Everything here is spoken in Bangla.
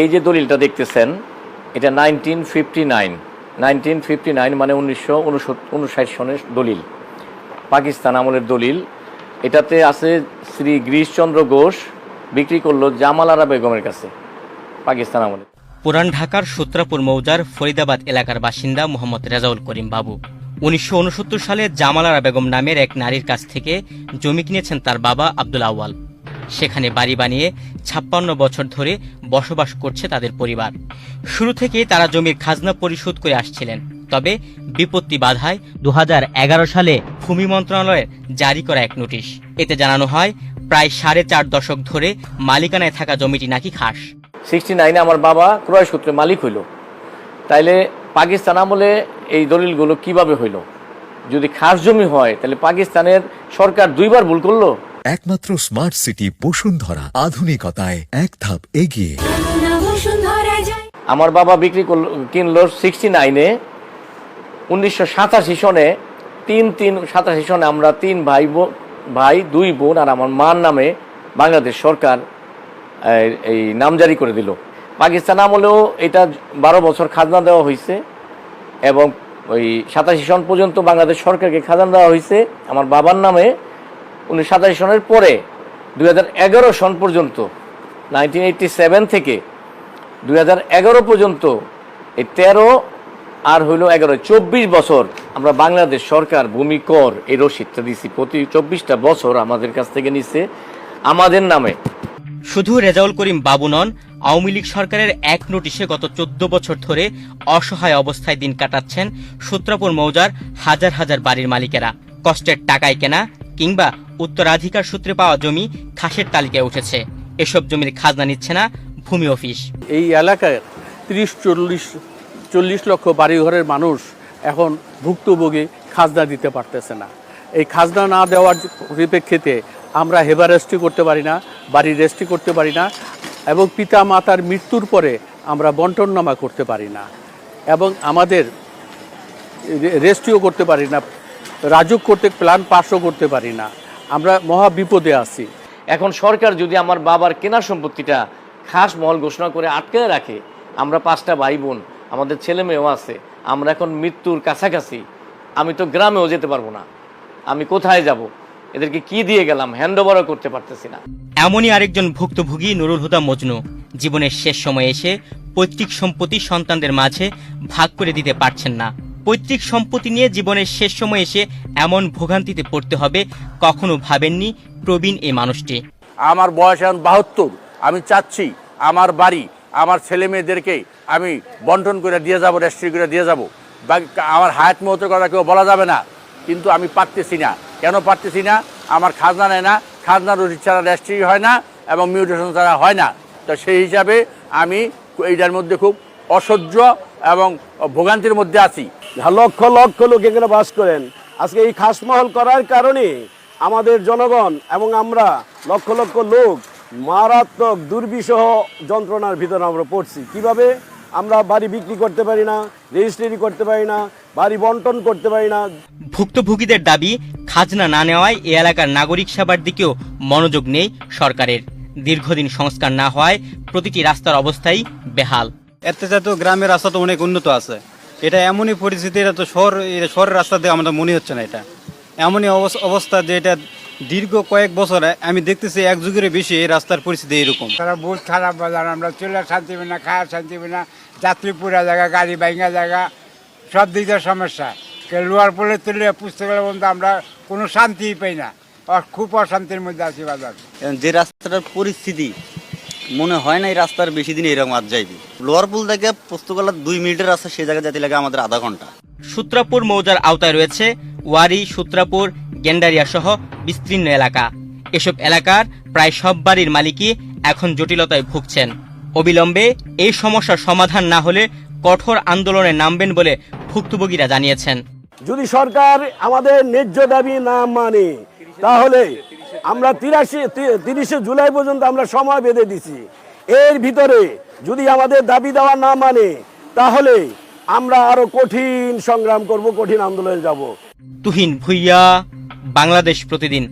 এই যে দলিলটা দেখতেছেন, এটা nineteen fifty nine nineteen fifty nine মানে উনিশশো উনষাট সনের দলিল। পাকিস্তান আমলের দলিল। এটাতে আছে শ্রী গিরিশচন্দ্র ঘোষ বিক্রি করল জামাল আরা বেগমের কাছে, পাকিস্তান আমলে। পুরান ঢাকার সূত্রাপুর মৌজার ফরিদাবাদ এলাকার বাসিন্দা মোহাম্মদ রেজাউল করিম বাবু। উনিশশো উনসত্তর সালে জামালারা বেগম নামের এক নারীর কাছ থেকে জমি কিনেছেন তার বাবা আব্দুল আউয়াল। সেখানে বাড়ি বানিয়ে ছাপ্পান্ন বছর ধরে বসবাস করছে তাদের পরিবার। শুরু থেকেই তারা জমির খাজনা পরিশোধ করে আসছিলেন। তবে বিপত্তি বাধায় দু হাজার এগারো সালে ভূমি মন্ত্রণালয়ের জারি করা এক নোটিশ। এতে জানানো হয়, প্রায় সাড়ে চার দশক ধরে মালিকানায় থাকা জমিটি নাকি খাস। সিক্সটি নাইনে আমার বাবা ক্রয় সূত্রে মালিক হইল। তাইলে পাকিস্তান আমলে এই দলিলগুলো কীভাবে হইল? যদি খাস জমি হয় তাহলে পাকিস্তানের সরকার দুইবার ভুল করল? একমাত্র স্মার্ট সিটি বসুন্ধরা। আধুনিকতায় এক ধাপ এগিয়ে। আমার বাবা বিক্রি করল, কিনলো সিক্সটি নাইনে উনিশশো সাতাশি সনে, তিন তিন, সাতাশি সনে আমরা তিন ভাই ভাই, দুই বোন আর আমার মার নামে বাংলাদেশ সরকার এই- এই নামজারি করে দিল। পাকিস্তান আমলেও এটা বারো বছর খাজনা দেওয়া হয়েছে এবং ওই সাতাশি সন পর্যন্ত বাংলাদেশ সরকারকে খাজনা দেওয়া হয়েছে আমার বাবার নামে উনিশশো সাতাশি সনের পরে, দুই সন পর্যন্ত নাইনটিন এইটটি সেভেন থেকে দুই হাজার এগারো পর্যন্ত এই তেরো আর হইল এগারো, চব্বিশ বছর আমরা বাংলাদেশ সরকার ভূমি কর এই রসিদটা দিছি। প্রতি চব্বিশটা বছর আমাদের কাছ থেকে নিচ্ছে আমাদের নামে। শুধু রেজাউল করিম বাবু নন, আওয়ামী লীগ সরকারের এক নোটিশে গত চোদ্দ বছর ধরে অসহায় অবস্থায় দিন কাটাচ্ছেন সূত্রাপুর মৌজার হাজার হাজার বাড়ির মালিকেরা। কষ্টের টাকায় কেনা কিংবা উত্তরাধিকার সূত্রে পাওয়া জমি খাসের তালিকায় উঠেছে। এসব জমির খাজনা নিচ্ছে না ভূমি অফিস। এই এলাকায় তিরিশ, চল্লিশ চল্লিশ লক্ষ বাড়িঘরের মানুষ এখন ভুক্তভোগী খাজনা দিতে পারতেছে না। এই খাজনা না দেওয়ার পরিপ্রেক্ষিতে আমরা হেবার রেস্ট্রি করতে পারি না, বাড়ি রেস্ট্রি করতে পারি না এবং পিতা মাতার মৃত্যুর পরে আমরা বন্টননামা করতে পারি না এবং আমাদের রেস্ট্রিও করতে পারি না। রাজুক করতে প্ল্যান পাসও করতে পারি না। আমরা মহা বিপদে আছি। এখন সরকার যদি আমার বাবার কেনা সম্পত্তিটা খাস মহল ঘোষণা করে আটকে রাখে আমরা পাঁচটা ভাই বোন আমাদের ছেলে মেয়েও আছে আমরা এখন মৃত্যুর কাছাকাছি আমি তো গ্রামেও যেতে পারব না। আমি কোথায় যাব? এদেরকে কি দিয়ে গেলাম? হ্যান্ড ওভারও করতে পারতেছি না। এমনই আরেকজন ভুক্তভোগী নুরুল হুদা মজনু জীবনের শেষ সময়ে এসে পৈতৃক সম্পত্তি সন্তানদের মাঝে ভাগ করে দিতে পারছেন না। পৈতৃক সম্পত্তি নিয়ে জীবনের শেষ সময় এসে এমন ভোগান্তিতে পড়তে হবে, কখনো ভাবেননি প্রবীণ এই মানুষটি। আমার বয়স এখন বাহাত্তর, আমি চাচ্ছি আমার বাড়ি, আমার ছেলে মেয়েদেরকে আমি বন্টন করে দিয়ে যাব রেস্ট্রি করে দিয়ে যাব। বা আমার হায়াত মহতের কথা কেউ বলা যাবে না, কিন্তু আমি পারতেছি না। কেন পারতেছি না? আমার খাজনা নেয় না খাজনা রসিদ ছাড়া রেস্ট্রি হয় না এবং মিউটেশন ছাড়া হয় না। তো সেই হিসাবে আমি এইটার মধ্যে খুব অসহ্য এবং ভোগান্তির মধ্যে আছি। লক্ষ লক্ষ লোক এখানে বাস করেন। আজকে এই খাসমহল করার কারণে আমাদের জনগণ এবং আমরা লক্ষ লক্ষ লোক মারাত্মক দুর্বিষহ যন্ত্রণার ভিতরে আমরা পড়ছি। কীভাবে? আমরা বাড়ি বিক্রি করতে পারি না রেজিস্ট্রি করতে পারি না বাড়ি বন্টন করতে পারি না। ভুক্তভোগীদের দাবি খাজনা না নেওয়ায় এ এলাকার নাগরিক সেবার দিকেও মনোযোগ নেই সরকারের। দীর্ঘদিন সংস্কার না হওয়ায় প্রতিটি রাস্তার অবস্থাই বেহাল। এতে তো গ্রামের রাস্তা তো অনেক উন্নত আছে এটা এমনই পরিস্থিতি এটা তো শহর শহরের রাস্তা দিয়ে আমাদের মনে হচ্ছে না এটা। এমনই অবস- অবস্থা যে এটা দীর্ঘ কয়েক বছরে আমি দেখতেছি এক যুগের বেশি এই রাস্তার পরিস্থিতি এরকম তারা বহুত খারাপ বাজার আমরা চলে শান্তি পাই না খাওয়া শান্তি পাই না যাত্রী পুরা জায়গা গাড়ি বাইঙ্গা জায়গা সব দিক সমস্যা। লোয়ার পলে তুলে পুস্তকের বলতে আমরা কোনো শান্তিই পাই না খুব অশান্তির মধ্যে আছি বাজার। যে রাস্তাটার পরিস্থিতি মনে হয় না এই রাস্তার বেশি দিন এরকম আজ যাইবি। লোয়ার পুল থেকে পোস্তগোলা দুই মিনিটের রাস্তা সেই জায়গায় যেতে লাগে আমাদের আধা ঘণ্টা। সূত্রাপুর মৌজার আওতায় রয়েছে ওয়ারি সূত্রাপুর গেন্ডারিয়া সহ বিস্তীর্ণ এলাকা। এসব এলাকার প্রায় সব বাড়ির মালিকই এখন জটিলতায় ভুগছেন। অবিলম্বে এই সমস্যার সমাধান না হলে কঠোর আন্দোলনে নামবেন বলে ভুক্তভোগীরা জানিয়েছেন। যদি সরকার আমাদের ন্যায্য দাবি না মানে তাহলে আমরা তিরাশি তিরিশে জুলাই পর্যন্ত আমরা সময় বেঁধে দিছি। এর ভিতরে যদি আমাদের দাবি দেওয়া না মানে তাহলে আমরা আরও কঠিন সংগ্রাম করব, কঠিন আন্দোলনে যাব। তুহিন ভুইয়া, বাংলাদেশ প্রতিদিন।